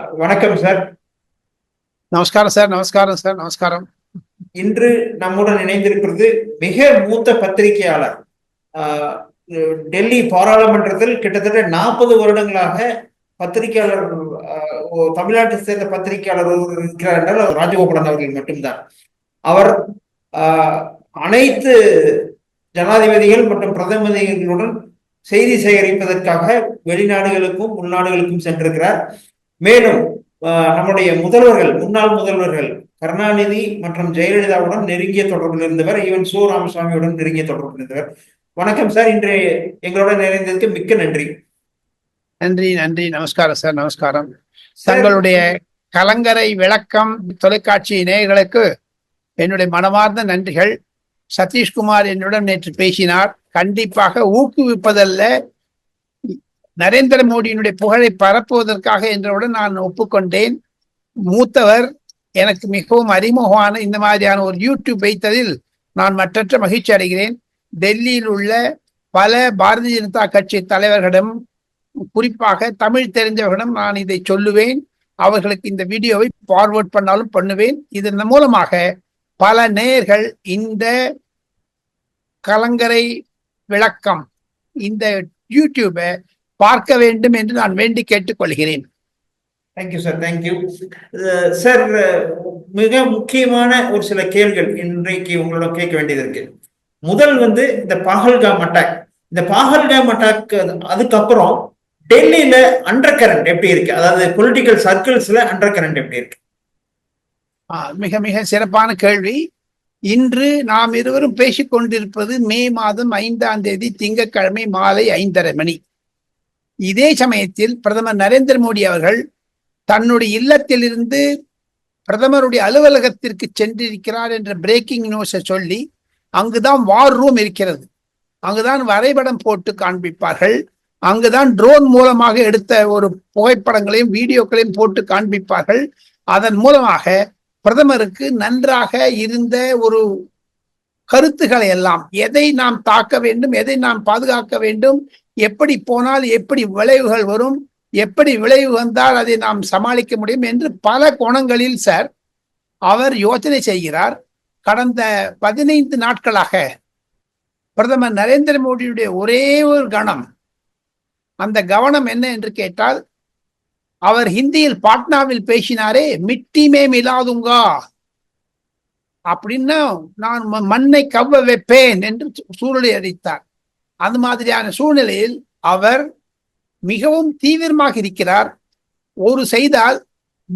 வணக்கம் சார். நமஸ்காரம் சார். நமஸ்காரம் சார். நமஸ்காரம். இன்று நம்முடன் இணைந்திருக்கிறது மிக மூத்த பத்திரிகையாளர். டெல்லி பாராளுமன்றத்தில் கிட்டத்தட்ட நாற்பது வருடங்களாக பத்திரிகையாளர் தமிழ்நாட்டை சேர்ந்த பத்திரிகையாளர் இருக்கிறார் என்றால் ராஜகோபாலன் அவர்கள் மட்டும்தான். அவர் ஆஹ் அனைத்து ஜனாதிபதிகள் மற்றும் பிரதமதிகளுடன் செய்தி சேகரிப்பதற்காக வெளிநாடுகளுக்கும் உள்நாடுகளுக்கும் சென்றிருக்கிறார். மேலும் நம்முடைய முதல்வர்கள் முன்னாள் முதல்வர்கள் கருணாநிதி மற்றும் ஜெயலலிதாவுடன் நெருங்கிய தொடர்பில் இருந்தவர் ஈவன் சோ ராமசாமியுடன் நெருங்கிய தொடர்பில் இருந்தவர். வணக்கம் சார் இன்று எங்களுடன் இணைந்ததற்கு மிக்க நன்றி. நன்றி நன்றி. நமஸ்காரம் சார் நமஸ்காரம். தங்களுடைய கலங்கரை விளக்கம் தொலைக்காட்சி நேயர்களுக்கு என்னுடைய மனமார்ந்த நன்றிகள். சதீஷ்குமார் என்னுடன் நேற்று பேசினார். கண்டிப்பாக ஊக்குவிப்பதல்ல நரேந்திர மோடியினுடைய புகழை பரப்புவதற்காக என்றவுடன் நான் ஒப்புக்கொண்டேன். மூத்தவர் எனக்கு மிகவும் அறிமுகமான இந்த மாதிரியான ஒரு யூடியூப் வைத்ததில் நான் மற்றற்ற மகிழ்ச்சி அடைகிறேன். டெல்லியில் உள்ள பல பாரதிய ஜனதா கட்சி தலைவர்களிடம் குறிப்பாக தமிழ் தெரிஞ்சவர்களிடம் நான் இதை சொல்லுவேன். அவர்களுக்கு இந்த வீடியோவை ஃபார்வர்ட் பண்ணாலும் பண்ணுவேன். இதன் மூலமாக பல நேயர்கள் இந்த கலங்கரை விளக்கம் இந்த யூடியூபை பார்க்க வேண்டும் என்று நான் வேண்டி கேட்டுக்கொள்கிறேன். தேங்க்யூ சார் தேங்க்யூ சார் மிக முக்கியமான ஒரு சில கேள்விகள் இன்றைக்கு உங்களிடம் கேட்க வேண்டியது இருக்கு. முதல் வந்து இந்த பாகல்காம் அட்டாக் இந்த பாகல்காம் அட்டாக் அதுக்கப்புறம் டெல்லியில அண்டர் கரண்ட் எப்படி இருக்கு? அதாவது பொலிட்டிக்கல் சர்க்கிள்ஸ்ல அண்டர் கரண்ட் எப்படி இருக்கு? மிக மிக சிறப்பான கேள்வி. இன்று நாம் இருவரும் பேசிக் கொண்டிருப்பது மே மாதம் ஐந்தாம் தேதி திங்கட்கிழமை மாலை ஐந்தரை மணி. இதே சமயத்தில் பிரதமர் நரேந்திர மோடி அவர்கள் தன்னுடைய இல்லத்திலிருந்து பிரதமருடைய அலுவலகத்திற்கு சென்றிருக்கிறார் என்ற பிரேக்கிங் நியூஸை சொல்லி அங்குதான் வார் ரூம் இருக்கிறது. அங்குதான் வரைபடம் போட்டு காண்பிப்பார்கள். அங்குதான் ட்ரோன் மூலமாக எடுத்த ஒரு புகைப்படங்களையும் வீடியோக்களையும் போட்டு காண்பிப்பார்கள். அதன் மூலமாக பிரதமருக்கு நன்றாக இருந்த ஒரு கருத்துக்களை எல்லாம் எதை நாம் தாக்க வேண்டும் எதை நாம் பாதுகாக்க வேண்டும் எப்படி போனால் எப்படி விளைவுகள் வரும் எப்படி விளைவு வந்தால் அதை நாம் சமாளிக்க முடியும் என்று பல கோணங்களில் சார் அவர் யோசனை செய்கிறார். கடந்த பதினைந்து நாட்களாக பிரதமர் நரேந்திர மோடியுடைய ஒரே ஒரு கணம் அந்த கவனம் என்ன என்று கேட்டால் அவர் ஹிந்தியில் பாட்னாவில் பேசினாரே மிட்டி மே மிலாதுங்கா அப்படின்னா நான் ம- மண்ணை கவ்வ வைப்பேன் என்று சூழலை அடித்தார் அந்த மாதிரியான சூழ்நிலையில் அவர் மிகவும் தீவிரமாக இருக்கிறார். ஒரு செய்தால்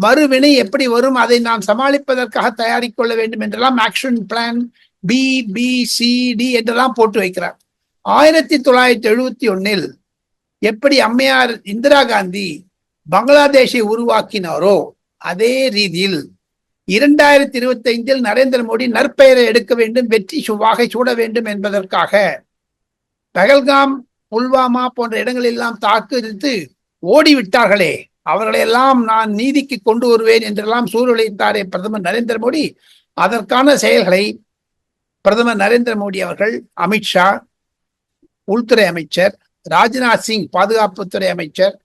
மறுவினை எப்படி வரும்? அதை நாம் சமாளிப்பதற்காக தயாரிக்கொள்ள வேண்டும் என்றெல்லாம் action plan B B C D என்றெல்லாம் போட்டு வைக்கிறார். ஆயிரத்தி தொள்ளாயிரத்தி எழுபத்தி ஒன்னில் எப்படி அம்மையார் இந்திரா காந்தி பங்களாதேஷை உருவாக்கினாரோ அதே ரீதியில் இரண்டாயிரத்தி இருபத்தி ஐந்தில் நரேந்திர மோடி நற்பெயரை எடுக்க வேண்டும் வெற்றி சுவாகை சூட வேண்டும் என்பதற்காக பகல்காம் புல்வாமா போன்ற இடங்களெல்லாம் தாக்குவித்து ஓடிவிட்டார்களே. அவர்களையெல்லாம் நான் நீதிக்கு கொண்டு வருவேன் என்றெல்லாம் சூழலித்தாரே பிரதமர் நரேந்திர மோடி. அதற்கான செயல்களை பிரதமர் நரேந்திர மோடி அவர்கள் அமித்ஷா உள்துறை அமைச்சர் ராஜ்நாத் சிங் பாதுகாப்புத்துறை அமைச்சர்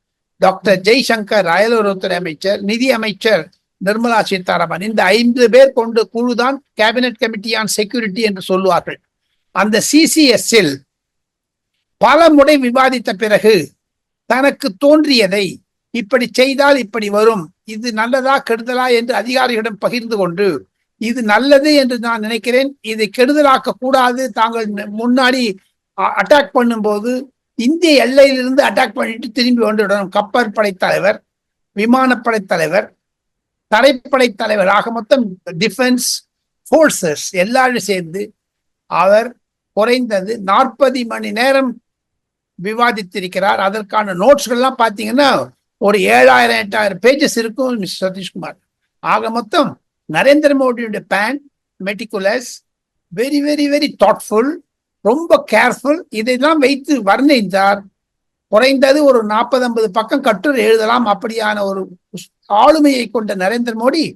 டாக்டர் ஜெய்சங்கர் அயலுறவுத்துறை அமைச்சர் நிதி அமைச்சர் நிர்மலா சீதாராமன். இந்த ஐந்து பேர் கொண்டு குழுதான் கேபினெட் கமிட்டி ஆன் செக்யூரிட்டி என்று சொல்லுவார்கள். அந்த சிசிஎஸ்இல் பல முறை விவாதித்த பிறகு தனக்கு தோன்றியதை இப்படி செய்தால் இப்படி வரும். இது நல்லதா கெடுதலா என்று அதிகாரிகளிடம் பகிர்ந்து கொண்டு இது நல்லது என்று நான் நினைக்கிறேன். இதை கெடுதலாக்க கூடாது. தாங்கள் முன்னாடி அட்டாக் பண்ணும்போது இந்திய எல்லையிலிருந்து அட்டாக் பண்ணிட்டு திரும்பி வந்துவிடணும் கப்பற்படை தலைவர் விமானப்படை தலைவர் தரைப்படை தலைவர் ஆக மொத்தம் டிஃபென்ஸ் ஃபோர்ஸஸ் எல்லாரும் சேர்ந்து அவர் குறைந்தது நாற்பது மணி நேரம் விவாதித்திருக்கிறார். அதற்கான நோட்ஸ்கள்லாம் பார்த்தீங்கன்னா ஒரு ஏழாயிரம் எட்டாயிரம் பேஜஸ் இருக்கும் மிஸ்டர் சதீஷ்குமார். ஆக மொத்தம் நரேந்திர மோடியுடைய pan meticulous very very very thoughtful ரொம்ப கேர்ஃபுல் இதையெல்லாம் வைத்து வர்ணித்தார். குறைந்தது ஒரு நாற்பது ஐம்பது பக்கம் கட்டுரை எழுதலாம். அப்படியான ஒரு ஆளுமையை கொண்ட நரேந்திர மோடி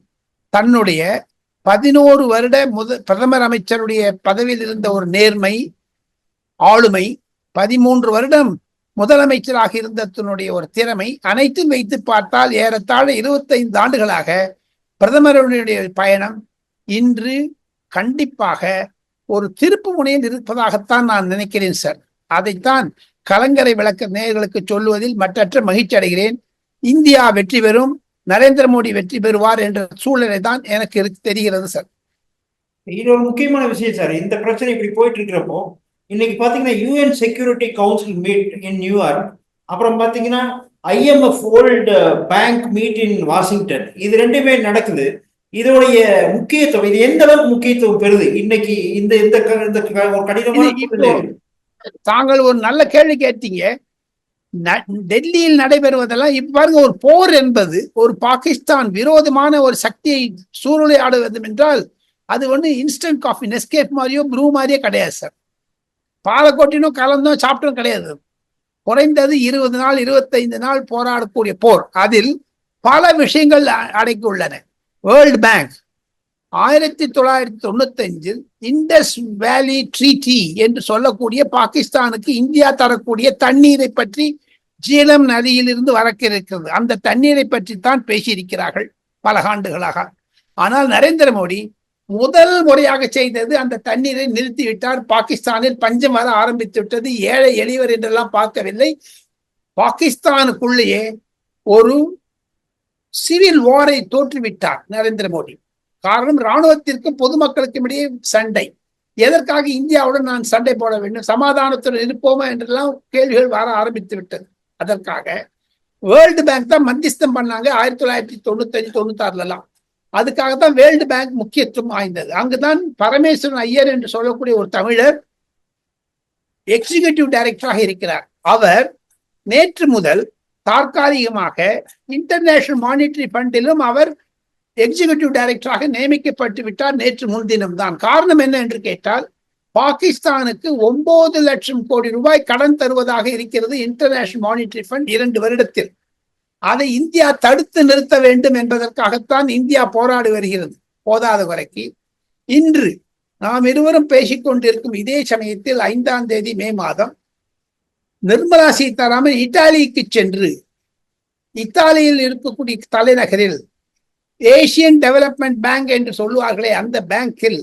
தன்னுடைய பதினோரு வருட முத பிரதமர் அமைச்சருடைய பதவியில் இருந்த ஒரு நேர்மை ஆளுமை பதிமூன்று வருடம் முதலமைச்சராக இருந்ததனுடைய ஒரு திறமை அனைத்தும் வைத்து பார்த்தால் ஏறத்தாழ இருபத்தைந்து ஆண்டுகளாக பிரதமருடைய பயணம் இன்று கண்டிப்பாக ஒரு திருப்பு முனையில் இருப்பதாகத்தான் நான் நினைக்கிறேன் சார். அதைத்தான் கலங்கரை விளக்க நேயர்களுக்கு சொல்லுவதில் மற்றற்ற மகிழ்ச்சி அடைகிறேன். இந்தியா வெற்றி பெறும். நரேந்திர மோடி வெற்றி பெறுவார் என்ற சூழ்நிலை தான் எனக்கு தெரிகிறது சார் இது ஒரு முக்கியமான விஷயம் சார் இந்த பிரச்சனை இப்படி போயிட்டு இருக்கிறப்போ இன்னைக்கு பாத்தீங்கன்னா UN security council meet in New York அப்புறம் பாத்தீங்கன்னா IMF world bank meet in Washington இது ரெண்டுமே நடக்குது. இதோடைய முக்கியத்துவம் இது எந்த அளவுக்கு முக்கியத்துவம் பெறுது? இன்னைக்கு இந்த இந்த ஒரு கடினமான. தாங்கள் ஒரு நல்ல கேள்வி கேட்டீங்க. டெல்லியில் நடைபெறுவதெல்லாம் இப்ப பாருங்க ஒரு போர் என்பது ஒரு பாகிஸ்தான் விரோதமான ஒரு சக்தியை சூழ்நிலையாட வேண்டும் என்றால் அது வந்து இன்ஸ்டன்ட் காஃபி நெஸ்கேப் மாதிரியோ ப்ரூ மாதிரியோ கிடையாது சார் பாலக்கோட்டினும் கொட்டினோம் கலந்தோம் சாப்பிட்டோம் கிடையாது. குறைந்தது இருபது நாள் இருபத்தைந்து நாள் போராடக்கூடிய போர். அதில் பல விஷயங்கள் அடக்கி உள்ளன வேர்ல்ட் பேங்க் ஆயிரத்தி தொள்ளாயிரத்தி தொண்ணூத்தி அஞ்சில் இண்டஸ் வேலி ட்ரீட்டி என்று சொல்லக்கூடிய பாகிஸ்தானுக்கு இந்தியா தரக்கூடிய தண்ணீரை பற்றி ஜீலம் நதியிலிருந்து வரக்க இருக்கிறது அந்த தண்ணீரை பற்றி தான் பேசியிருக்கிறார்கள் பல ஆண்டுகளாக. ஆனால் நரேந்திர மோடி முதல் முறையாக செய்தது அந்த தண்ணீரை நிறுத்திவிட்டார். பாகிஸ்தானில் பஞ்சம் வர ஆரம்பித்து விட்டது ஏழை எளியவர் என்றெல்லாம் பார்க்கவில்லை. பாகிஸ்தானுக்குள்ளேயே ஒரு சிவில் வாரை தோற்றுவிட்டார் நரேந்திர மோடி. காரணம் இராணுவத்திற்கும் பொதுமக்களுக்கும் இடையே சண்டை. எதற்காக இந்தியாவுடன் நான் சண்டை போட வேண்டும்? சமாதானத்துடன் இருப்போமா என்றெல்லாம் கேள்விகள் வர ஆரம்பித்து விட்டது. அதற்காக வேர்ல்டு பேங்க் தான் மத்தியஸ்தம் பண்ணாங்க ஆயிரத்தி தொள்ளாயிரத்தி தொண்ணூத்தஞ்சு தொண்ணூத்தாறுலாம் எல்லாம் அதுக்காக தான் வேர்ல்டு பேங்க் முக்கியத்துவம் வாய்ந்தது. அங்குதான் பரமேஸ்வரன் ஐயர் என்று சொல்லக்கூடிய ஒரு தமிழர் எக்ஸிகியூட்டிவ் டைரக்டராக இருக்கிறார். அவர் நேற்று முதல் தற்காலிகமாக இன்டர்நேஷனல் மானிட்டரி ஃபண்டிலும் அவர் எக்ஸிகியூட்டிவ் டைரக்டராக நியமிக்கப்பட்டு விட்டார் நேற்று முன்தினம் தான் காரணம் என்ன என்று கேட்டால் பாகிஸ்தானுக்கு ஒன்பது லட்சம் கோடி ரூபாய் கடன் தருவதாக இருக்கிறது இன்டர்நேஷனல் மானிட்டரி ஃபண்ட் இரண்டு வருடத்தில். அதை இந்தியா தடுத்து நிறுத்த வேண்டும் என்பதற்காகத்தான் இந்தியா போராடி வருகிறது. போதாத வரைக்கு. இன்று நாம் இருவரும் பேசிக்கொண்டிருக்கும் இதே சமயத்தில் ஐந்தாம் தேதி மே மாதம் நிர்மலா சீதாராமன் இத்தாலிக்கு சென்று இத்தாலியில் இருக்கக்கூடிய தலைநகரில் ஏசியன் டெவலப்மெண்ட் பேங்க் என்று சொல்லுவார்களே அந்த பேங்கில்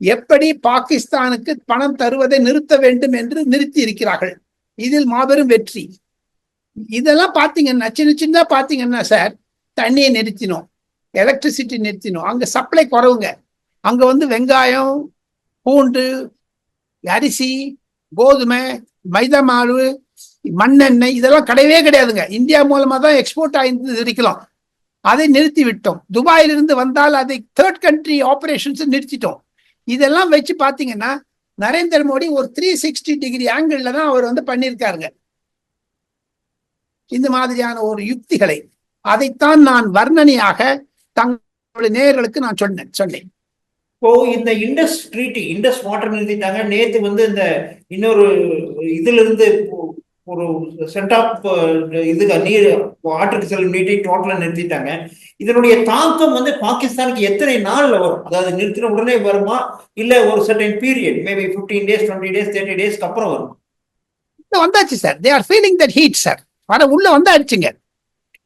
எப்படி பாகிஸ்தானுக்கு பணம் தருவதை நிறுத்த வேண்டும் என்று நிறுத்தி இருக்கிறார்கள். இதில் மாபெரும் வெற்றி. இதெல்லாம் பார்த்தீங்கன்னா சின்ன சின்ன பார்த்தீங்கன்னா சார் தண்ணியை நிறுத்தினோம் எலக்ட்ரிசிட்டி நிறுத்தினோம். அங்கே சப்ளை குறவுங்க. அங்கே வந்து வெங்காயம் பூண்டு அரிசி கோதுமை மைதா மாவு மண்ணெண்ணெய் இதெல்லாம் கிடையவே கிடையாதுங்க. இந்தியா மூலமாக தான் எக்ஸ்போர்ட் ஆயிருந்து இருக்கலாம் அதை நிறுத்தி விட்டோம் துபாயிலிருந்து வந்தால் அதை தேர்ட் கண்ட்ரி ஆபரேஷன்ஸ் நிறுத்திட்டோம். இதெல்லாம் வச்சு பாத்தீங்கன்னா நரேந்திர மோடி ஒரு த்ரீ சிக்ஸ்டி டிகிரி ஆங்கிள் தான் அவர் வந்து பண்ணியிருக்காருங்க. இந்த மாதிரியான ஒரு யுக்திகளை. அதைத்தான் நான் வர்ணனையாக தங்களுடைய நேயர்களுக்கு நான் சொன்னேன் சொன்னேன். இப்போ இந்த இண்டஸ் ட்ரீட்டி இண்டஸ் வாட்டர் நிறுத்திட்டாங்க. நேத்து வந்து இந்த இன்னொரு இதுல இருந்து ஒரு செட் ஆஃப் இதுக்கு நீர் ஆற்றுக்கு செல்லும் நீட்டை டோட்டலாக நிறுத்திட்டாங்க. இதனுடைய தாக்கம் வந்து பாகிஸ்தானுக்கு எத்தனை நாளில் வரும்? அதாவது நிறுத்தின உடனே வருமா? இல்லை ஒரு certain period maybe fifteen days twenty days thirty டேஸ்க்கு அப்புறம் வரும்? வந்தாச்சு sir they are feeling that heat sir வர உள்ள வந்தாச்சுங்க.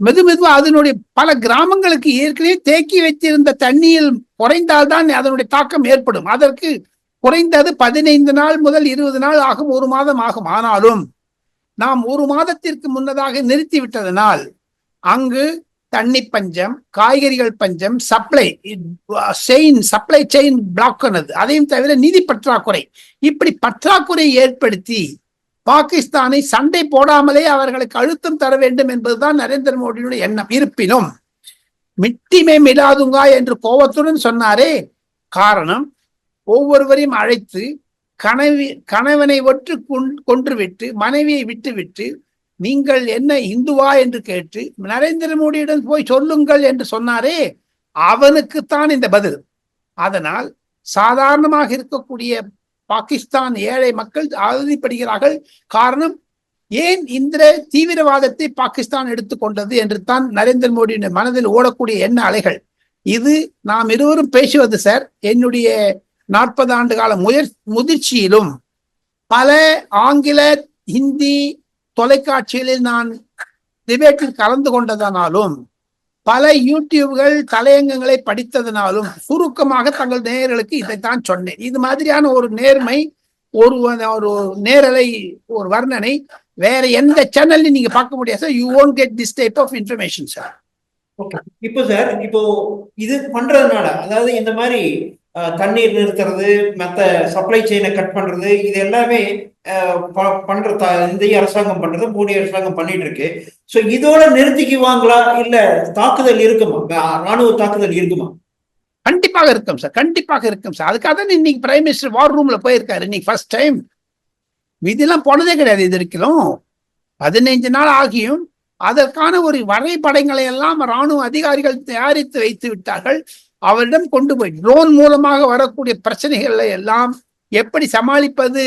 மெது மெதுவா அதனுடைய பல கிராமங்களுக்கு ஏற்கனவே தேக்கி வைத்திருந்த தண்ணியில் குறைந்தால்தான் அதனுடைய தாக்கம் ஏற்படும். அதற்கு குறைந்தது பதினைந்து நாள் முதல் இருபது நாள் ஆகும் ஒரு மாதம் ஆகும். ஆனாலும் நாம் ஒரு மாதத்திற்கு முன்னதாக நிறுத்தி விட்டதனால் அங்கு தண்ணி பஞ்சம் காய்கறிகள் பஞ்சம் supply chain supply chain block ஆனது. அதையும் தவிர நிதி பற்றாக்குறை. இப்படி பற்றாக்குறை ஏற்படுத்தி பாகிஸ்தானை சண்டை போடாமலே அவர்களுக்கு அழுத்தம் தர வேண்டும் என்பதுதான் நரேந்திர மோடியுடைய எண்ணம். இருப்பினும் மிட்டிமே மிலாதுங்கா என்று கோபத்துடன் சொன்னாரே. காரணம் ஒவ்வொருவரையும் அழைத்து கணவி கணவனை ஒற்று கொன்றுவிட்டு மனைவியை விட்டுவிட்டு நீங்கள் என்ன இந்துவா என்று கேட்டு நரேந்திர மோடியிடம் போய் சொல்லுங்கள் என்று சொன்னாரே அவனுக்குத்தான் இந்த பதில். அதனால் சாதாரணமாக இருக்கக்கூடிய பாகிஸ்தான் ஏழை மக்கள் அவதிப்படுகிறார்கள் காரணம் ஏன் இந்த தீவிரவாதத்தை பாகிஸ்தான் எடுத்துக்கொண்டது என்று தான் நரேந்திர மோடியின் மனதில் ஓடக்கூடிய எண்ண அலைகள். இது நாம் இருவரும் பேசுவது சார். என்னுடைய நாற்பது ஆண்டு கால முயற் முதிர்ச்சியிலும் பல ஆங்கில ஹிந்தி தொலைக்காட்சிகளில் நான் டிபேட்டில் கலந்து கொண்டதனாலும் பல யூடியூப்கள் தலையங்கங்களை படித்ததனாலும் சுருக்கமாக தங்கள் நேயர்களுக்கு இதைத்தான் சொன்னேன். இது மாதிரியான ஒரு நேர்மை ஒரு ஒரு நேரலை ஒரு வர்ணனை வேற எந்த சேனல்லையும் நீங்க பார்க்க முடியாது sir you won't get this type of information sir இப்போ சார் இப்போ இது பண்றதுனால அதாவது இந்த மாதிரி தண்ணீர் நிறுத்துறது மற்ற சப்ளை செயினை கட் பண்றது இது எல்லாமே அஹ், ப- பண்ற இந்திய அரசாங்கம் பண்றது மோடி அரசாங்கம் பண்ணிட்டு இருக்கு. சோ இதோட நிறுத்திக்குவாங்களா இல்ல தாக்குதல் இருக்குமா? ராணுவ தாக்குதல் இருக்குமா? கண்டிப்பாக இருக்கும் சார் கண்டிப்பாக இருக்கும் சார் அதுக்காக தான் இன்னைக்கு பிரைம் மினிஸ்டர் வார் ரூம்ல போயிருக்காரு இன்னைக்கு ஃபர்ஸ்ட் டைம் இதெல்லாம் போனதே கிடையாது இது வரைக்கும். பதினைஞ்சு நாள் ஆகியும் அதற்கான ஒரு வரைபடங்களை எல்லாம் ராணுவ அதிகாரிகள் தயாரித்து வைத்து விட்டார்கள். அவரிடம் கொண்டு போய் ட்ரோன் மூலமாக வரக்கூடிய பிரச்சனைகளை எல்லாம் எப்படி சமாளிப்பது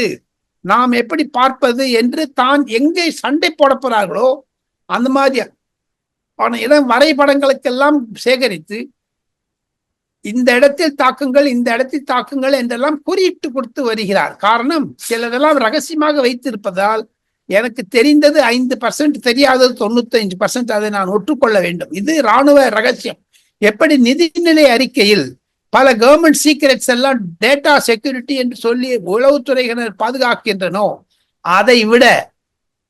நாம் எப்படி பார்ப்பது என்று தான் எங்கே சண்டை போடப்படுறார்களோ அந்த மாதிரி ஆனால் இடம் வரைபடங்களுக்கெல்லாம் சேகரித்து இந்த இடத்தில் தாக்குங்கள் இந்த இடத்தில் தாக்குங்கள் என்றெல்லாம் குறியிட்டு கொடுத்து வருகிறார். காரணம் சிலதெல்லாம் ரகசியமாக வைத்திருப்பதால் எனக்கு தெரிந்தது ஐந்து பர்சன்ட் தெரியாதது தொண்ணூத்தஞ்சு பர்சன்ட் அதை நான் ஒற்றுக்கொள்ள வேண்டும். இது ராணுவ ரகசியம். எப்படி நிதிநிலை அறிக்கையில் பல கவர்மெண்ட் சீக்ரெட்ஸ் எல்லாம் டேட்டா செக்யூரிட்டி என்று சொல்லி உளவுத்துறையினர் பாதுகாக்கின்றனோ அதை விட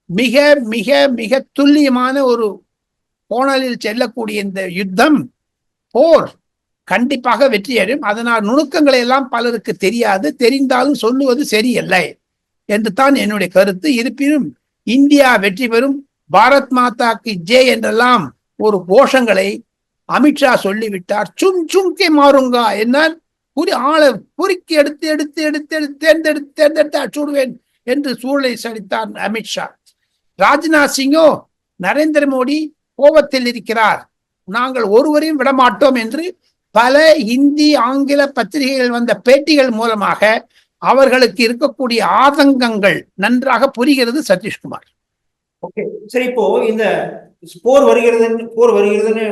மிக மிக மிக துல்லியமான ஒரு கோணலில் செல்லக்கூடிய இந்த யுத்தம் போர் கண்டிப்பாக வெற்றியடையும் அதனால் நுணுக்கங்களை எல்லாம் பலருக்கு தெரியாது. தெரிந்தாலும் சொல்லுவது சரியில்லை என்று தான் என்னுடைய கருத்து. இருப்பினும் இந்தியா வெற்றி பெறும். பாரத் மாதாக்கு ஜே என்றெல்லாம் ஒரு கோஷங்களை அமித்ஷா சொல்லிவிட்டார் சும் சும்கே மாறுங்கா என்ன புரி ஆளை பொறுக்கி எடுத்து எடுத்து எடுத்து எடுத்து தேர்ந்தெடுத்து தேர்ந்தெடுத்து அச்சுடுவேன் என்று சூழலை சடித்தார் அமித்ஷா. ராஜ்நாத் சிங்கோ நரேந்திர மோடி கோபத்தில் இருக்கிறார். நாங்கள் ஒருவரையும் விடமாட்டோம் என்று பல இந்தி ஆங்கில பத்திரிகைகள் வந்த பேட்டிகள் மூலமாக அவர்களுக்கு இருக்கக்கூடிய ஆதங்கங்கள் நன்றாக புரிகிறது சதீஷ்குமார். ஓகே சரி இப்போ இந்த போர் வருகிறது போர் வருகிறதுன்னு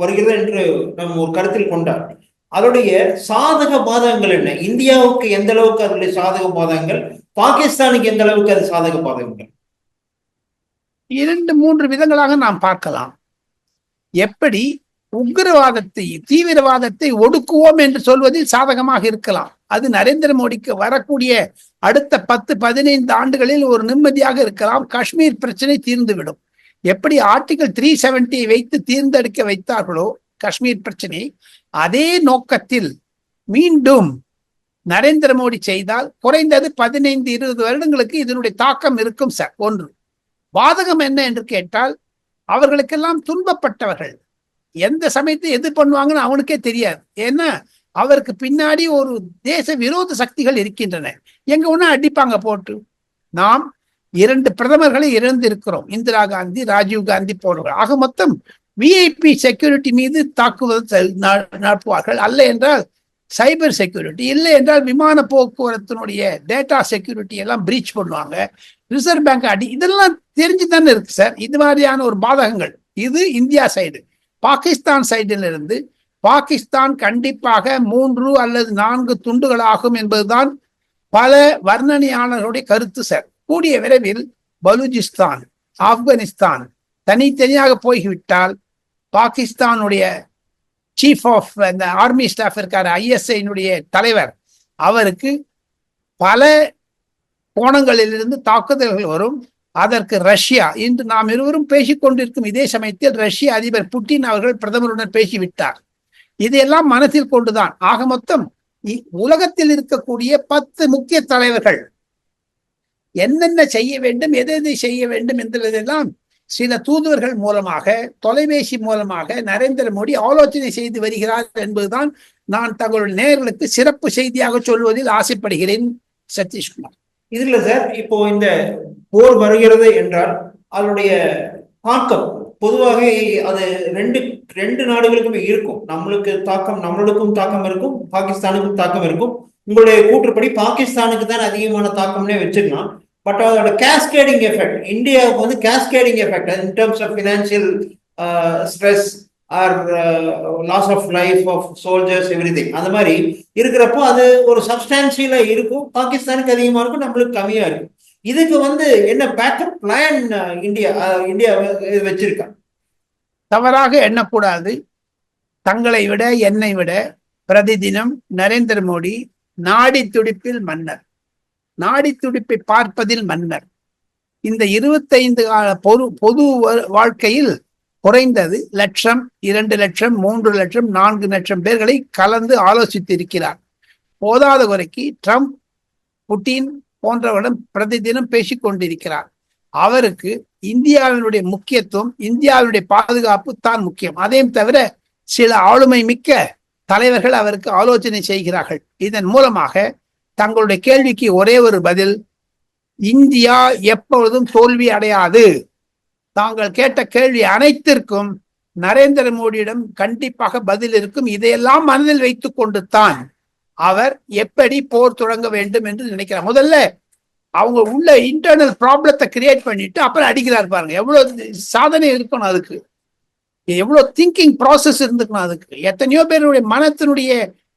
வருகிறது என்று நம் ஒரு கருத்தில் கொண்டார். அதனுடைய சாதக பாதகங்கள் என்ன? இந்தியாவுக்கு எந்த அளவுக்கு அதனுடைய சாதக பாதகங்கள்? பாகிஸ்தானுக்கு எந்த அளவுக்கு அது சாதக பாதகங்கள்? இரண்டு மூன்று விதங்களாக நாம் பார்க்கலாம். எப்படி உக்கிரவாதத்தை தீவிரவாதத்தை ஒடுக்குவோம் என்று சொல்வதில் சாதகமாக இருக்கலாம். அது நரேந்திர மோடிக்கு வரக்கூடிய அடுத்த பத்து பதினைந்து ஆண்டுகளில் ஒரு நிம்மதியாக இருக்கலாம். காஷ்மீர் பிரச்சனை தீர்ந்துவிடும். எப்படி ஆர்டிகல் த்ரீ செவன்டியை வைத்து தீர்ந்தெடுக்க வைத்தார்களோ காஷ்மீர் பிரச்சனை அதே நோக்கத்தில் மீண்டும் நரேந்திர மோடி செய்தால் குறைந்தது பதினைந்து இருபது வருடங்களுக்கு இதனுடைய தாக்கம் இருக்கும் சார் ஒன்று. பாதகம் என்ன என்று கேட்டால் அவர்களுக்கெல்லாம் துன்பப்பட்டவர்கள். எந்த சமயத்தை எது பண்ணுவாங்கன்னு அவனுக்கே தெரியாது. ஏன்னா அவருக்கு பின்னாடி ஒரு தேச விரோத சக்திகள் இருக்கின்றன. எங்க ஒன்னும் அடிப்பாங்க போட்டு. நாம் இரண்டு பிரதமர்களை இழந்திருக்கிறோம். இந்திரா காந்தி ராஜீவ் காந்தி போன்றவர்கள். ஆக மொத்தம் விஐபி செக்யூரிட்டி மீது தாக்குவது நடப்புவார்கள் அல்ல என்றால் சைபர் செக்யூரிட்டி இல்லை என்றால் விமான போக்குவரத்தினுடைய டேட்டா செக்யூரிட்டி எல்லாம் பிரீச் பண்ணுவாங்க. ரிசர்வ் பேங்க் அடி இதெல்லாம் தெரிஞ்சு தானே இருக்கு சார் இது மாதிரியான ஒரு பாதகங்கள். இது இந்தியா சைடு பாகிஸ்தான் சைடில் இருந்து பாகிஸ்தான் கண்டிப்பாக மூன்று அல்லது நான்கு துண்டுகளாகும் என்பதுதான் பல வர்ணனையாளர்களுடைய கருத்து சார் கூடிய விரைவில் பலூஜிஸ்தான் ஆப்கானிஸ்தான் தனித்தனியாக போய்விட்டால் பாகிஸ்தானுடைய சீஃப் ஆஃப் இந்த ஆர்மி ஸ்டாஃப் இருக்கார் ஐஎஸ்ஐனுடைய தலைவர் அவருக்கு பல கோணங்களிலிருந்து தாக்குதல்கள் வரும். அதற்கு ரஷ்யா இன்று நாம் இருவரும் பேசிக் கொண்டிருக்கும் இதே சமயத்தில் ரஷ்ய அதிபர் புட்டின் அவர்கள் பிரதமருடன் பேசிவிட்டார். இதையெல்லாம் மனத்தில் கொண்டுதான் ஆக மொத்தம் உலகத்தில் இருக்கக்கூடிய பத்து முக்கிய தலைவர்கள் என்னென்ன செய்ய வேண்டும் எது எது செய்ய வேண்டும் என்பதெல்லாம் சில தூதுவர்கள் மூலமாக தொலைபேசி மூலமாக நரேந்திர மோடி ஆலோசனை செய்து வருகிறார் என்பதுதான் நான் தங்களுடைய நேர்களுக்கு சிறப்பு செய்தியாக சொல்வதில் ஆசைப்படுகிறேன் சதீஷ்குமார். இதுல சார் இப்போ இந்த போர் வருகிறது என்றால் அதனுடைய தாக்கம் பொதுவாக அது ரெண்டு ரெண்டு நாடுகளுக்குமே இருக்கும். நம்மளுக்கு தாக்கம் நம்மளுக்கும் தாக்கம் இருக்கும் பாகிஸ்தானுக்கும் தாக்கம் இருக்கும். உங்களுடைய கூற்றுப்படி பாகிஸ்தானுக்கு தான் அதிகமான தாக்கம்னே வச்சுக்கலாம் பட் அதோட கேஸ்கேடிங் எஃபெக்ட் இந்தியாவுக்கு வந்து cascading effect in terms of financial stress or loss of life of soldiers everything அந்த மாதிரி இருக்கிறப்போ அது ஒரு சப்ஸ்டான்சியலாக இருக்கும். பாகிஸ்தானுக்கு அதிகமாக இருக்கும் நம்மளுக்கு கம்மியாக இருக்கும். இதுக்கு வந்து என்ன backup plan uh, India uh, India வச்சிருக்கா? தவறாக எண்ணக்கூடாது. தங்களை விட என்னை விட பிரதிதினம் நரேந்திர மோடி நாடி துடிப்பில் மன்னர். நாடி துடிப்பை பார்ப்பதில் மன்னர். இந்த இருபத்தைந்து கால பொது பொது வ- வாழ்க்கையில் குறைந்தது லட்சம் இரண்டு லட்சம் மூன்று லட்சம் நான்கு லட்சம் பேர்களை கலந்து ஆலோசித்து இருக்கிறார் போதாத குறைக்கு ட்ரம்ப் புட்டின் போன்றவரிடம் பிரதிதினம் பேசிக் கொண்டிருக்கிறார். அவருக்கு இந்தியாவினுடைய முக்கியத்துவம் இந்தியாவினுடைய பாதுகாப்பு தான் முக்கியம். அதையும் தவிர சில ஆளுமை மிக்க தலைவர்கள் அவருக்கு ஆலோசனை செய்கிறார்கள். இதன் மூலமாக தங்களுடைய கேள்விக்கு ஒரே ஒரு பதில் இந்தியா எப்பொழுதும் தோல்வி அடையாது. தாங்கள் கேட்ட கேள்வி அனைத்திற்கும் நரேந்திர மோடியிடம் கண்டிப்பாக பதில் இருக்கும். இதையெல்லாம் மனதில் வைத்துக் கொண்டு தான் அவர் எப்படி போர் தொடங்க வேண்டும் என்று நினைக்கிறார். முதல்ல அவங்க உள்ள இன்டர்னல் ப்ராப்ளத்தை கிரியேட் பண்ணிட்டு அப்புறம் அடிக்கிறார் பாருங்க. எவ்வளவு சாதனை இருக்கணும் அதுக்கு. எவ்வளவு திங்கிங் ப்ராசஸ் இருந்திருக்கணும் அதுக்கு. எத்தனையோ பேருடைய மனத்தினுடைய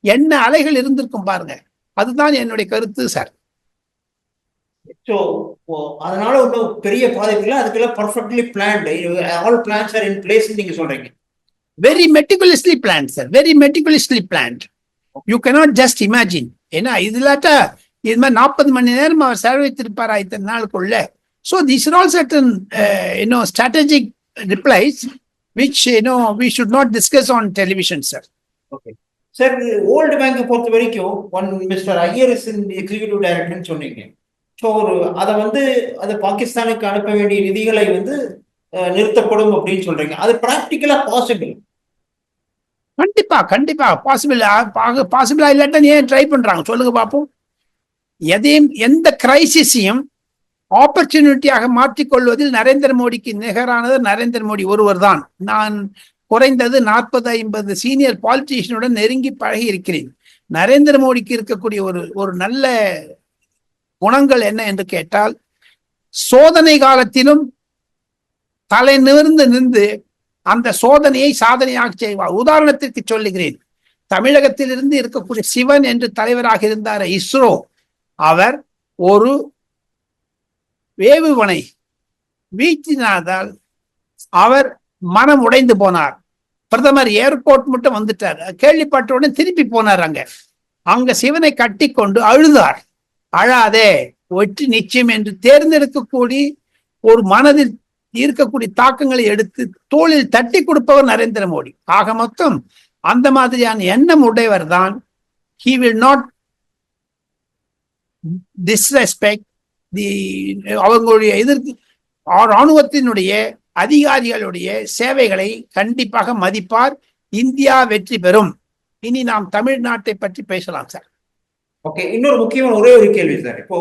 எண்ண அலைகள் இருந்திருக்கும் பாருங்க. அதுதான் என்னுடைய கருத்து சார் ஸோ அதனால ஒன்றும் பெரிய பாதிப்பு இல்லை அதுக்கெல்லாம் perfectly planned all plans are in place நீங்க சொல்றீங்க. Very meticulously plan sir very meticulously planned you cannot just imagine ஏன்னா இது இல்லாட்டா இது மாதிரி நாற்பது மணி நேரம் அவர் செலவழித்திருப்பாரா இத்தனை நாளுக்குள்ள? So this all certain you know strategic replies which you know we should not discuss on television sir sir old பேங்கை பொறுத்த வரைக்கும் one mister Iyer is executive டைரக்டர்னு சொன்னீங்க. ஸோ ஒரு அதை வந்து அது பாகிஸ்தானுக்கு அனுப்ப வேண்டிய நிதிகளை வந்து நிறுத்தப்படும் அப்படின்னு சொல்றீங்க. அது ப்ராக்டிக்கலா பாசிபிள் கண்டிப்பா கண்டிப்பா பாசிபிள் பாசிபிளா இல்லாட்டா ஏன் ட்ரை பண்றாங்க? சொல்லுங்க பார்ப்போம் எதையும் எந்த கிரைசிஸையும் ஆப்பர்ச்சுனிட்டியாக மாற்றிக்கொள்வதில் நரேந்திர மோடிக்கு நிகரானது நரேந்திர மோடி ஒருவர் தான் நான் குறைந்தது நாற்பது ஐம்பது சீனியர் பாலிட்டிஷியனுடன் நெருங்கி பழகி இருக்கிறேன் நரேந்திர மோடிக்கு இருக்கக்கூடிய ஒரு ஒரு நல்ல குணங்கள் என்ன என்று கேட்டால் சோதனை காலத்திலும் தலை நிமிர்ந்து நின்று அந்த சோதனையை சாதனையாக செய்வார். உதாரணத்திற்கு சொல்லுகிறேன். தமிழகத்திலிருந்து இருக்கக்கூடிய சிவன் என்று தலைவராக இருந்தார் இஸ்ரோ. அவர் ஒரு வேவுவனை வீச்சினாதால் அவர் மனம் உடைந்து போனார். பிரதமர் ஏர்போர்ட் மட்டும் வந்துட்டார். கேள்விப்பட்ட உடனே திருப்பி போனார் அங்க. அங்க சிவனை கட்டி கொண்டு அழுதார். அழாதே வெற்றி நிச்சயம் என்று தேர்ந்தெடுக்கக்கூடிய ஒரு மனதில் இருக்கக்கூடிய தாக்கங்களை எடுத்து தோளில் தட்டி கொடுப்பவர் நரேந்திர மோடி. ஆக மொத்தம் அந்த மாதிரியான எண்ணம் உடையவர் தான். He will not disrespect the அவங்களுடைய எதிர்த்து ராணுவத்தினுடைய அதிகாரிகளுடைய சேவைகளை கண்டிப்பாக மதிப்பார். இந்தியா வெற்றி பெறும். இனி நாம் தமிழ்நாட்டை பற்றி பேசலாம் சார். ஓகே இன்னொரு முக்கியமான ஒரே ஒரு கேள்வி சார். இப்போ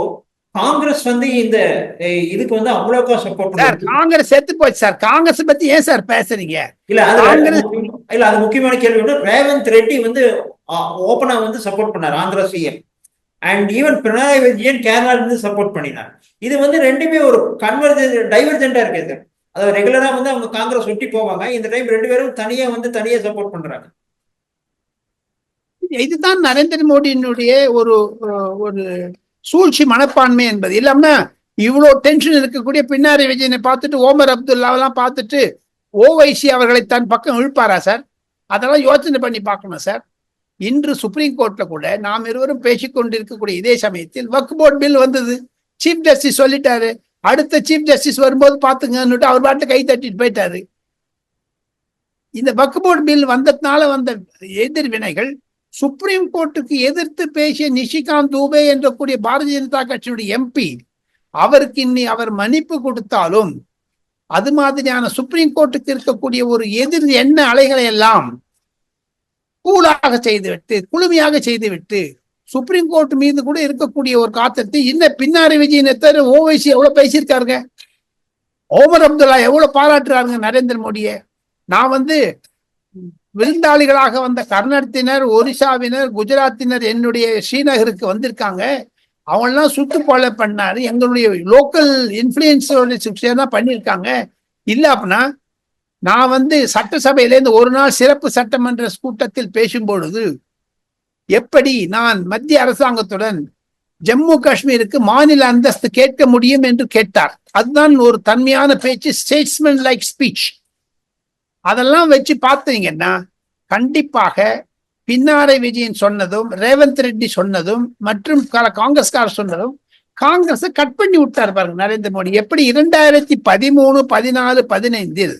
காங்கிரஸ் வந்து இந்த இதுக்கு வந்து அவ்வளோக்கா சப்போர்ட் சார் காங்கிரஸ் செத்து போச்சு சார். காங்கிரஸ் பத்தி ஏன் சார் பேசுறீங்க? இல்ல அது காங்கிரஸ் இல்ல அது முக்கியமான கேள்வி வந்து ரேவந்த் ரெட்டி வந்து ஓபனா வந்து சப்போர்ட் பண்ணார் Andhra CM and even Pinarayi Vijayan கேரளால இருந்து சப்போர்ட் பண்ணினார். இது வந்து ரெண்டுமே ஒரு கன்வர்ஜன் டைவர்ஜென்டா இருக்கு சார் அதாவது ரெகுலரா வந்து அவங்க காங்கிரஸ் ஒட்டி போவாங்க. இந்த டைம் ரெண்டு பேரும் தனியா வந்து தனியா சப்போர்ட் பண்றாங்க. இதுதான் நரேந்திர மோடியினுடைய ஒரு ஒரு சூழ்ச்சி மனப்பான்மை என்பது. இல்லாமல் இவ்வளோ டென்ஷன் இருக்கக்கூடிய பின்னாரி விஜயனை பார்த்துட்டு ஓமர் அப்துல்லாவெல்லாம் பார்த்துட்டு ஓவைசி அவர்களை தன் பக்கம் இழுப்பாரா சார்? அதெல்லாம் யோசனை பண்ணி பார்க்கணும் சார். இன்று சுப்ரீம் கோர்ட்ல கூட நாம் இருவரும் பேசிக் கொண்டிருக்கக்கூடிய இதே சமயத்தில் வக் போர்ட் பில் வந்தது. சீஃப் ஜஸ்டிஸ் சொல்லிட்டாரு. அடுத்த சீஃப் ஜஸ்டிஸ் வரும்போது பாத்துங்கன்னுட்டு அவர் பாட்டு கை தட்டிட்டு போயிட்டாரு. இந்த வக் போர்ட் பில் வந்ததுனால வந்த எதிர்வினைகள் சுப்ரீம் கோர்ட்டுக்கு எதிர்த்து பேசிய நிஷிகாந்த் தூபே என்ற கூடிய பாரதிய ஜனதா கட்சியினுடைய எம்பி அவருக்கு இன்னி அவர் மன்னிப்பு கொடுத்தாலும் அது மாதிரியான சுப்ரீம் கோர்ட்டுக்கு இருக்கக்கூடிய ஒரு எதிர் என்ன அலைகளை எல்லாம் கூலாக செய்துவிட்டு குழுமையாக செய்துவிட்டு சுப்ரீம் கோர்ட் மீது கூட இருக்கக்கூடிய ஒரு காத்தத்தை இந்த பின்னாரி விஜயனை ஓவைசி எவ்வளவு பேசியிருக்காருங்க? ஓமர் அப்துல்லா எவ்வளவு பாராட்டுறாருங்க நரேந்திர மோடியை? நான் வந்து விருந்தாளிகளாக வந்த கர்நாடத்தினர் ஒரிசாவினர் குஜராத்தினர் என்னுடைய ஸ்ரீநகருக்கு வந்திருக்காங்க. அவங்கெல்லாம் சுட்டு பண்ணாரு. எங்களுடைய லோக்கல் இன்ஃபுளுன்ஸோட தான் பண்ணியிருக்காங்க. இல்லை அப்படின்னா நான் வந்து சட்டசபையிலேருந்து ஒரு நாள் சிறப்பு சட்டமன்ற கூட்டத்தில் பேசும் பொழுது எப்படி நான் மத்திய அரசாங்கத்துடன் ஜம்மு காஷ்மீருக்கு மாநில அந்தஸ்து கேட்க முடியும் என்று கேட்டார். அதுதான் ஒரு தன்மையான பேச்சு ஸ்டேட்ஸ்மேன் லைக் ஸ்பீச் அதெல்லாம் வச்சு பார்த்தீங்கன்னா கண்டிப்பாக பின்னாரை விஜயன் சொன்னதும் ரேவந்த் ரெட்டி சொன்னதும் மற்றும் பல காங்கிரஸ்காரர் சொன்னதும் காங்கிரஸ் கட் பண்ணி விட்டார் பாருங்க நரேந்திர மோடி. எப்படி இரண்டாயிரத்தி பதிமூணு பதினாலு பதினைந்தில்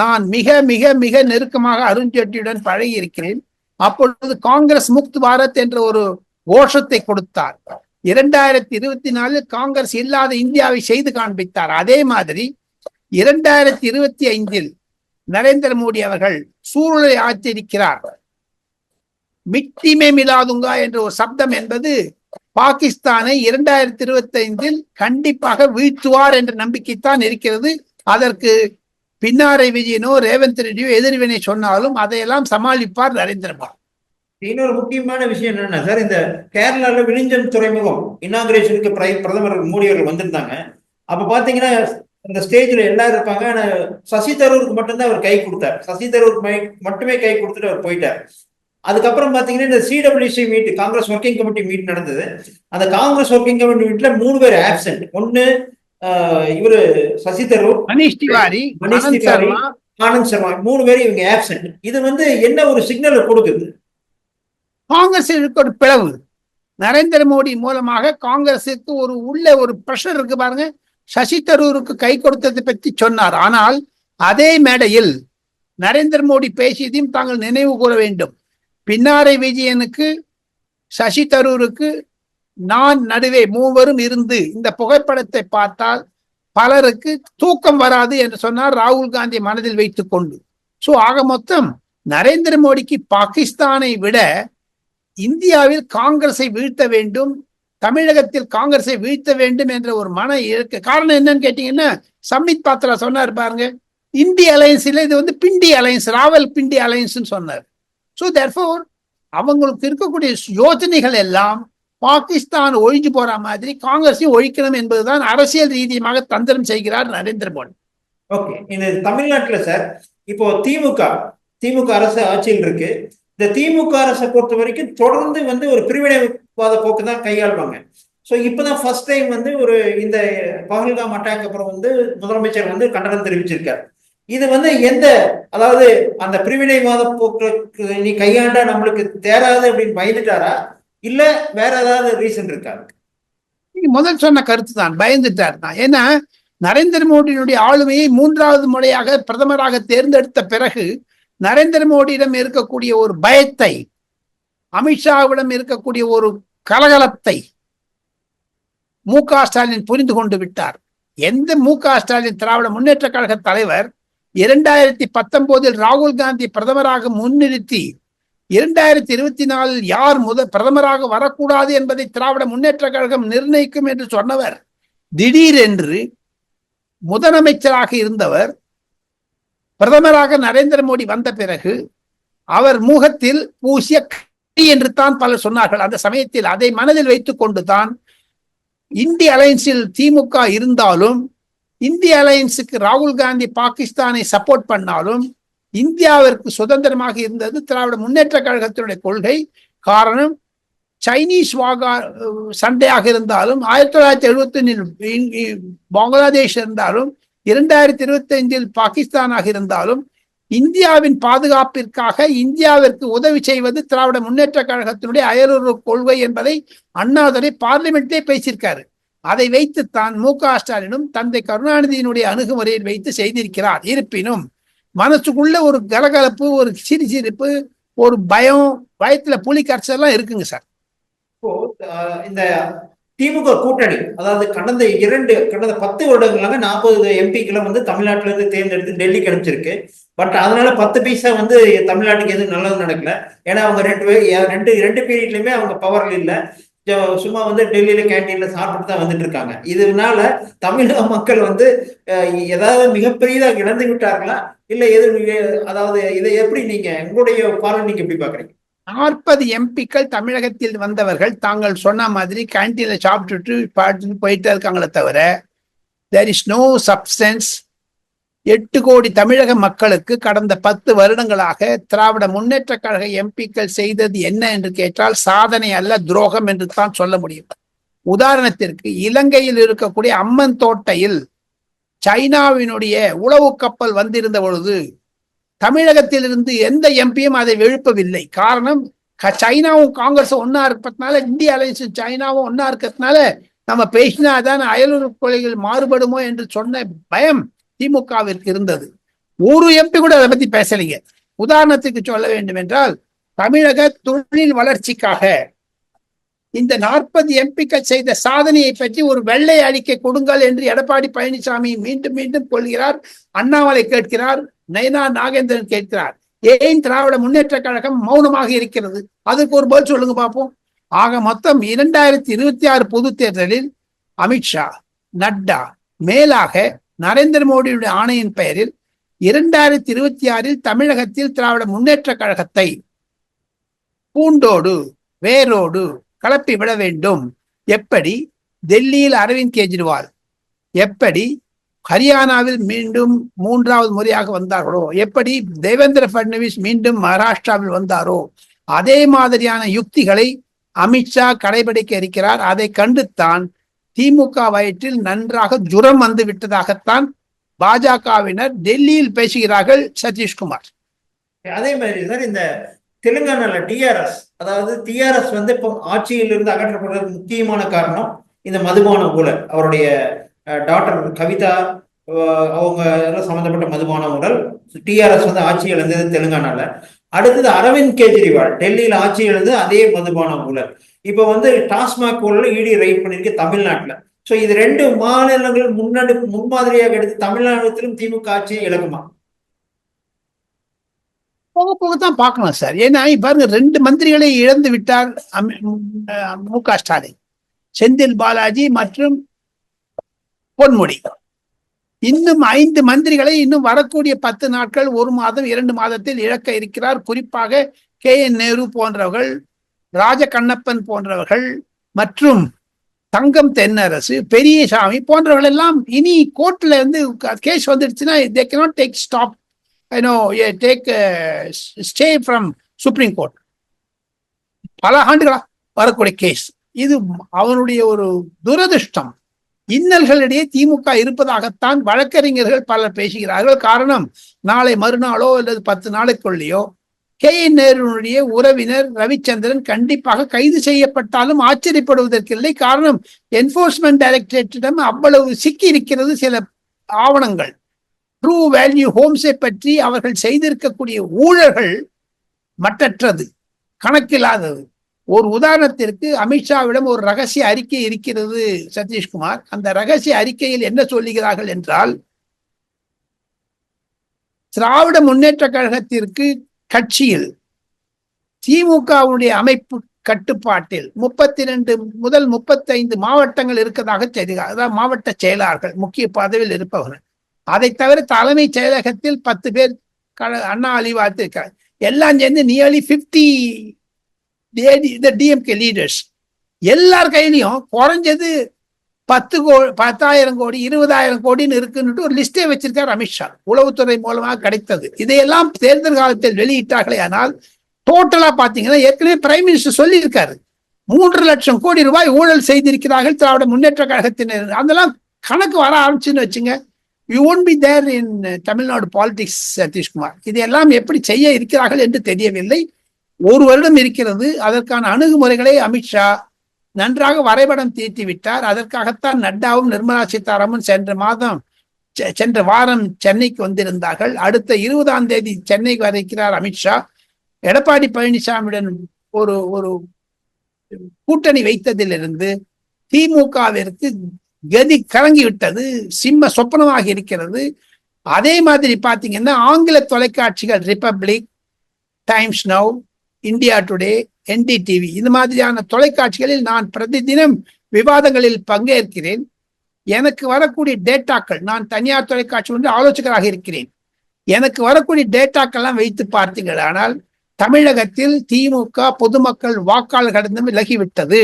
நான் மிக மிக மிக நெருக்கமாக அருண்ஜேட்லியுடன் பழகி இருக்கிறேன் அப்பொழுது காங்கிரஸ் முக்த் பாரத் என்ற ஒரு கோஷத்தை கொடுத்தார். இரண்டாயிரத்தி இருபத்தி நாலில் காங்கிரஸ் இல்லாத இந்தியாவை செய்து காண்பித்தார். அதே மாதிரி இரண்டாயிரத்தி இருபத்தி ஐந்தில் நரேந்திர மோடி அவர்கள் சூழலை ஆச்சரிக்கிறார் மிட்டிமே மிலாதுங்கா என்ற ஒரு சப்தம் என்பது பாகிஸ்தானை இரண்டாயிரத்தி இருபத்தி ஐந்தில் கண்டிப்பாக வீழ்த்துவார் என்ற நம்பிக்கைத்தான் இருக்கிறது. அதற்கு பின்னாரை விஜயனோ ரேவந்த் ரெட்டியோ எதிர்வினை சொன்னாலும் அதையெல்லாம் சமாளிப்பார் நரேந்திர மோடி. இன்னொரு முக்கியமான விஷயம் என்னன்னா சார் இந்த கேரளாவில் விழிஞ்சம் துறைமுகம் இனாகிரேஷனுக்கு பிரதமர் மோடி அவர்கள் வந்திருந்தாங்க. அப்ப பாத்தீங்கன்னா அந்த ஸ்டேஜ்ல எல்லாரும் இருப்பாங்க. ஆனா சசி தரூருக்கு மட்டும்தான் அவர் கை கொடுத்தார். சசி தரூருக்கு மை- மட்டுமே கை கொடுத்துட்டு அவர் போயிட்டார். அதுக்கப்புறம் பாத்தீங்கன்னா இந்த CWC meet Congress working committee meet நடந்தது. அந்த காங்கிரஸ் ஒர்க்கிங் கமிட்டி மீட்ல மூணு பேர் ஆப்சென்ட் ஒன்னு இவரு சசி தரூர் மணிஷ் திவாரி மணிஷ் திவாரி. ஆனந்த் சர்மா மூணு பேரும் இவங்க ஆப்சென்ட் இது வந்து என்ன ஒரு சிக்னல் கொடுக்குது? காங்கிரஸிற்கு ஒரு பிளவு. நரேந்திர மோடி மூலமாக காங்கிரஸுக்கு ஒரு உள்ள ஒரு பிரஷர் இருக்கு பாருங்க. சசி தரூருக்கு கை கொடுத்ததை பற்றி சொன்னார். ஆனால் அதே மேடையில் நரேந்திர மோடி பேசியதையும் தாங்கள் நினைவு கூற வேண்டும். பின்னாரை விஜயனுக்கு சசி தரூருக்கு நான் நடுவே மூவரும் இருந்து இந்த புகைப்படத்தை பார்த்தால் பலருக்கு தூக்கம் வராது என்று சொன்னார் ராகுல் காந்தி மனதில் வைத்துக் கொண்டு. சோ ஆக மொத்தம் நரேந்திர மோடிக்கு பாகிஸ்தானை விட இந்தியாவில் காங்கிரஸை வீழ்த்த வேண்டும் தமிழகத்தில் காங்கிரஸை வீழ்த்த வேண்டும் என்ற ஒரு மன இருக்கு காரணம் என்னன்னு கேட்டீங்கன்னா சம்மித் பாத்ரா சொன்னார் பாருங்க இந்தி அலையன்ஸ்ல இது வந்து Pindi alliance Rawalpindi alliance சொன்னார். ஸோ தேர்ஃபோர் அவங்களுக்கு இருக்கக்கூடிய யோஜனைகள் எல்லாம் பாகிஸ்தான் ஒழிஞ்சு போற மாதிரி காங்கிரஸையும் ஒழிக்கணும் என்பதுதான் அரசியல் ரீதியாக தந்திரம் செய்கிறார் நரேந்திர மோடி. ஓகே. இந்த தமிழ்நாட்டுல சார் இப்போ திமுக திமுக அரசு ஆட்சியில் இருக்கு. இந்த திமுக அரசை பொறுத்த வரைக்கும் தொடர்ந்து வந்து ஒரு பிரிவினைவாத போக்கு தான் கையாள்வாங்க. ஸோ இப்போதான் ஃபர்ஸ்ட் டைம் வந்து ஒரு இந்த பகல்காம் அட்டாக் அப்புறம் வந்து முதலமைச்சர் வந்து கண்டனம் தெரிவிச்சிருக்காரு. இது வந்து எந்த அதாவது அந்த பிரிவினைவாத போக்கு நீ கையாண்டா நம்மளுக்கு தேராது அப்படின்னு பயந்துட்டாரா? இல்ல வேற ஏதாவது ரீசன் இருக்கா? நீங்க முதல் சொன்ன கருத்து தான் பயந்துட்டார் தான் ஏன்னா நரேந்திர மோடியினுடைய ஆளுமையை மூன்றாவது முறையாக பிரதமராக தேர்ந்தெடுத்த பிறகு நரேந்திர மோடியிடம் இருக்கக்கூடிய ஒரு பயத்தை அமித்ஷாவிடம் இருக்கக்கூடிய ஒரு கலகலத்தை மு க ஸ்டாலின் புரிந்து கொண்டு விட்டார். எந்த மு க ஸ்டாலின் திராவிட முன்னேற்ற கழக தலைவர் இரண்டாயிரத்தி பத்தொன்பதில் ராகுல் காந்தி பிரதமராக முன்னிறுத்தி இரண்டாயிரத்தி இருபத்தி நாலில் யார் முத பிரதமராக வரக்கூடாது என்பதை திராவிட முன்னேற்ற கழகம் நிர்ணயிக்கும் என்று சொன்னவர் திடீரென்று முதலமைச்சராக இருந்தவர் பிரதமராக நரேந்திர மோடி வந்த பிறகு அவர் முகத்தில் பூசிய என்று தான் பலர் சொன்னார்கள். அந்த சமயத்தில் அதை மனதில் வைத்துக் கொண்டுதான் இந்திய அலையன்ஸில் திமுக இருந்தாலும் இந்திய அலையன்ஸுக்கு ராகுல் காந்தி பாகிஸ்தானை சப்போர்ட் பண்ணாலும் இந்தியாவிற்கு சுதந்திரமாக இருந்தது திராவிட முன்னேற்ற கழகத்தினுடைய கொள்கை. காரணம் சைனீஸ் வாகா சண்டையாக இருந்தாலும் ஆயிரத்தி தொள்ளாயிரத்தி எழுபத்தி ஒன்னில் பங்களாதேஷ் இருந்தாலும் இரண்டாயிரத்தி இருபத்தி ஐந்தில் பாகிஸ்தானாக இருந்தாலும் இந்தியாவின் பாதுகாப்பிற்காக இந்தியாவிற்கு உதவி செய்வது திராவிட முன்னேற்ற கழகத்தினுடைய அயலுறு கொள்கை என்பதை அண்ணாதுரை பார்லிமெண்ட்லே பேசியிருக்காரு. அதை வைத்துத்தான் மு க ஸ்டாலினும் தந்தை கருணாநிதியினுடைய அணுகுமுறையில் வைத்து செய்திருக்கிறார். இருப்பினும் மனசுக்குள்ள ஒரு கலகலப்பு ஒரு சிரிசிரிப்பு ஒரு பயம் பயத்துல புலி கரைச்சல் இருக்குங்க சார். இப்போ இந்த திமுக கூட்டணி அதாவது கடந்த இரண்டு கடந்த பத்து வருடங்களாக நாற்பது எம்பிக்களை வந்து தமிழ்நாட்டுல இருந்து தேர்ந்தெடுத்து டெல்லிக்கு அனுப்பிச்சிருக்கு. பட் அதனால பத்து பைசா வந்து தமிழ்நாட்டுக்கு எதுவும் நல்லது நடக்கல. ஏன்னா அவங்க ரெண்டு பேர் ரெண்டு ரெண்டு பீரியட்லயுமே அவங்க பவர்ல இல்லை. சும்மா வந்து டெல்லியில கேன்டீன்ல சாப்பிட்டு தான் வந்துட்டு இருக்காங்க. இதனால தமிழக மக்கள் வந்து ஏதாவது மிகப்பெரியதாக இழந்து விட்டார்களா? இல்ல எது அதாவது இதை எப்படி நீங்க உங்களுடைய பார்வை நீங்க எப்படி பாக்குறீங்க நாற்பது எம்பிக்கள் தமிழகத்தில் வந்தவர்கள் தாங்கள் சொன்ன மாதிரி கேன்டீன்ல சாப்பிட்டுட்டு பாட்டு போயிட்டே இருக்காங்களே தவிர தேர் இஸ் நோ சப்ஸ்டன்ஸ் எட்டு கோடி தமிழக மக்களுக்கு கடந்த பத்து வருடங்களாக திராவிட முன்னேற்ற கழக எம்பிக்கள் செய்தது என்ன என்று கேட்டால் சாதனை அல்ல துரோகம் என்று தான் சொல்ல முடியும். உதாரணத்திற்கு இலங்கையில் இருக்கக்கூடிய அம்மன் தோட்டையில் சைனாவினுடைய உளவு கப்பல் வந்திருந்த பொழுது தமிழகத்திலிருந்து எந்த எம்பியும் அதை எழுப்பவில்லை. காரணம் சைனாவும் காங்கிரஸும் ஒன்னா இருப்பதுனால இந்திய அலையன்ஸும் சைனாவும் ஒன்னா இருக்கிறதுனால நம்ம பேசினாதான் அயலுறு கொலைகள் மாறுபடுமோ என்று சொன்ன பயம் திமுகவிற்கு இருந்தது. ஒரு எம்பி கூட அதை பத்தி பேசலைங்க. உதாரணத்துக்கு சொல்ல வேண்டும் என்றால் தமிழக தொழில் வளர்ச்சிக்காக இந்த நாற்பது எம்பிக்கள் செய்த சாதனையை பற்றி ஒரு வெள்ளை அறிக்கை கொடுங்கள் என்று எடப்பாடி பழனிசாமி மீண்டும் மீண்டும் கொள்கிறார் அண்ணாமலை கேட்கிறார் நயனா நாகேந்திரன் கேட்கிறார். ஏன் திராவிட முன்னேற்ற கழகம் மௌனமாக இருக்கிறது? அதுக்கு ஒரு பதில் சொல்லுங்க பார்ப்போம். ஆக மொத்தம் இரண்டாயிரத்தி இருபத்தி ஆறு பொது தேர்தலில் அமித்ஷா நட்டா மேலாக நரேந்திர மோடியுடைய ஆணையின் பெயரில் இரண்டாயிரத்தி இருபத்தி ஆறில் தமிழகத்தில் திராவிட முன்னேற்ற கழகத்தை பூண்டோடு வேரோடு கலப்பி விட வேண்டும். எப்படி? டெல்லியில் அரவிந்த் கெஜ்ரிவால். எப்படி? ஹரியானாவில் மீண்டும் மூன்றாவது முறையாக வந்தார்களோ? எப்படி? தேவேந்திர பட்னவிஸ் மீண்டும் மகாராஷ்டிராவில் வந்தாரோ? அதே மாதிரியான யுக்திகளை அமித்ஷா கடைபிடிக்க இருக்கிறார். அதை கண்டுத்தான் திமுக வயிற்றில் நன்றாக ஜுரம் வந்து விட்டதாகத்தான் பாஜகவினர் டெல்லியில் பேசுகிறார்கள் சதீஷ்குமார். அதே மாதிரி சார் இந்த தெலுங்கானால டிஆர்எஸ் அதாவது டிஆர்எஸ் வந்து இப்போ ஆட்சியிலிருந்து அகற்றப்படுறது முக்கியமான காரணம் இந்த மதுபான ஊழல். அவருடைய டாக்டர் கவிதா அவங்க எல்லாம் சம்பந்தப்பட்ட மதுபான ஊழல். டிஆர்எஸ் வந்து ஆட்சி இழந்தது தெலுங்கானால. அடுத்தது அரவிந்த் கெஜ்ரிவால் டெல்லியில் ஆட்சி இழந்து அதே மதுபான ஊழல். இப்போ வந்து டாஸ்மாக் ஊழல் இடி ரைட் பண்ணிருக்கு தமிழ்நாட்டில். சோ இது ரெண்டு மாநிலங்கள் முன்னாடி முன்மாதிரியாக எடுத்து தமிழ்நாட்டிலும் திமுக ஆட்சியை இழக்குமா? போக போக தான் பார்க்கணும் சார். ஏன்னா பாருங்க ரெண்டு மந்திரிகளை இழந்து விட்டார் மு க ஸ்டாலின். செந்தில் பாலாஜி மற்றும் பொன்முடி. இன்னும் ஐந்து மந்திரிகளை இன்னும் வரக்கூடிய பத்து நாட்கள் ஒரு மாதம் இரண்டு மாதத்தில் இழக்க இருக்கிறார். குறிப்பாக கே என் நேரு போன்றவர்கள் ராஜ கண்ணப்பன் போன்றவர்கள் மற்றும் தங்கம் தென்னரசு பெரியசாமி போன்றவர்கள் எல்லாம் இனி கோர்ட்ல இருந்து கேஸ் வந்துடுச்சுன்னா they cannot take stop I know take stay from supreme court பல ஆண்டுகளா வரக்கூடிய கேஸ் இது அவனுடைய ஒரு துரதிர்ஷ்டம். இன்னல்களிடையே திமுக இருப்பதாகத்தான் வழக்கறிஞர்கள் பலர் பேசுகிறார்கள். காரணம் நாளை மறுநாளோ அல்லது பத்து நாளைக்குள்ளேயோ கே என் நேருடைய உறவினர் ரவிச்சந்திரன் கண்டிப்பாக கைது செய்யப்பட்டாலும் ஆச்சரியப்படுவதற்கில்லை. காரணம் என்போர்ஸ்மெண்ட் டைரக்டரேட்டிடம் அவ்வளவு சிக்கி இருக்கிறது சில ஆவணங்கள். ட்ரூ வேல்யூ ஹோம்ஸை பற்றி அவர்கள் செய்திருக்கக்கூடிய ஊழல்கள் மற்றற்றது கணக்கில்லாதது. ஒரு உதாரணத்திற்கு அமித்ஷாவிடம் ஒரு ரகசிய அறிக்கை இருக்கிறது சதீஷ்குமார். அந்த ரகசிய அறிக்கையில் என்ன சொல்லுகிறார்கள் என்றால் திராவிட முன்னேற்ற கழகத்திற்கு கட்சியில் திமுகவுடைய அமைப்பு கட்டுப்பாட்டில் முப்பத்தி ரெண்டு முதல் முப்பத்தைந்து மாவட்டங்கள் இருக்கதாக தெரிகிறார் அதாவது மாவட்ட செயலாளர்கள் முக்கிய பதவியில் இருப்பவர்கள். அதை தவிர தலைமைச் செயலகத்தில் பத்து பேர் க- அண்ணா அலிவாத்து இருக்கார். எல்லாம் சேர்ந்து நியர்லி பிப்டி டிஎம்கே லீடர்ஸ் எல்லார் கையிலையும் குறைஞ்சது பத்து கோ பத்தாயிரம் கோடி இருபதாயிரம் கோடின்னு இருக்குன்னு ஒரு லிஸ்டே வச்சிருக்கார் அமித்ஷா உளவுத்துறை மூலமாக கிடைத்தது. இதையெல்லாம் தேர்தல் காலத்தில் வெளியிட்டார்களே ஆனால் டோட்டலா பாத்தீங்கன்னா ஏற்கனவே பிரைம் மினிஸ்டர் சொல்லியிருக்காரு. மூன்று லட்சம் கோடி ரூபாய் ஊழல் செய்திருக்கிறார்கள் திராவிட முன்னேற்ற கழகத்தினர். அதெல்லாம் கணக்கு வர ஆரம்பிச்சுன்னு வச்சுங்க. You won't be there in Tamil Nadu politics Satish Kumar இதையெல்லாம் எப்படி செய்ய இருக்கிறார்கள் என்று தெரியவில்லை. ஒரு வருடம் இருக்கிறது. அதற்கான அணுகுமுறைகளை அமித்ஷா நன்றாக வரைபடம் தீர்த்தி விட்டார். அதற்காகத்தான் நட்டாவும் நிர்மலா சீதாராமன் சென்ற மாதம் செ- சென்ற வாரம் சென்னைக்கு வந்திருந்தார்கள். அடுத்த இருபதாம் தேதி சென்னைக்கு வர இருக்கிறார் அமித்ஷா எடப்பாடி பழனிசாமியுடன் ஒரு ஒரு கூட்டணி வைத்ததிலிருந்து திமுகவிற்கு கதி கலங்கி விட்டது சிம்ம சொப்பனமாக இருக்கிறது. அதே மாதிரி பார்த்தீங்கன்னா ஆங்கில தொலைக்காட்சிகள் Republic Times Now India Today NDTV இது மாதிரியான தொலைக்காட்சிகளில் நான் பிரதிதினம் விவாதங்களில் பங்கேற்கிறேன். எனக்கு வரக்கூடிய டேட்டாக்கள் நான் தனியார் தொலைக்காட்சி ஒன்று ஆலோசகராக இருக்கிறேன். எனக்கு வரக்கூடிய டேட்டாக்கள்லாம் வைத்து பார்த்தீர்கள் ஆனால் தமிழகத்தில் திமுக பொதுமக்கள் வாக்காளர்களிடம் விலகிவிட்டது.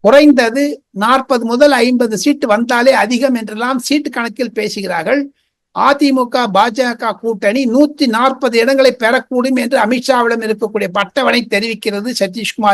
குறைந்தது நாற்பது முதல் ஐம்பது சீட்டு வந்தாலே அதிகம் என்றெல்லாம் சீட்டு கணக்கில் பேசுகிறார்கள். அதிமுக பாஜக கூட்டணி நூத்தி நாற்பது இடங்களை பெறக்கூடும் என்று அமித்ஷாவிடம் இருக்கக்கூடிய பட்டவனை தெரிவிக்கிறது சதீஷ்குமார்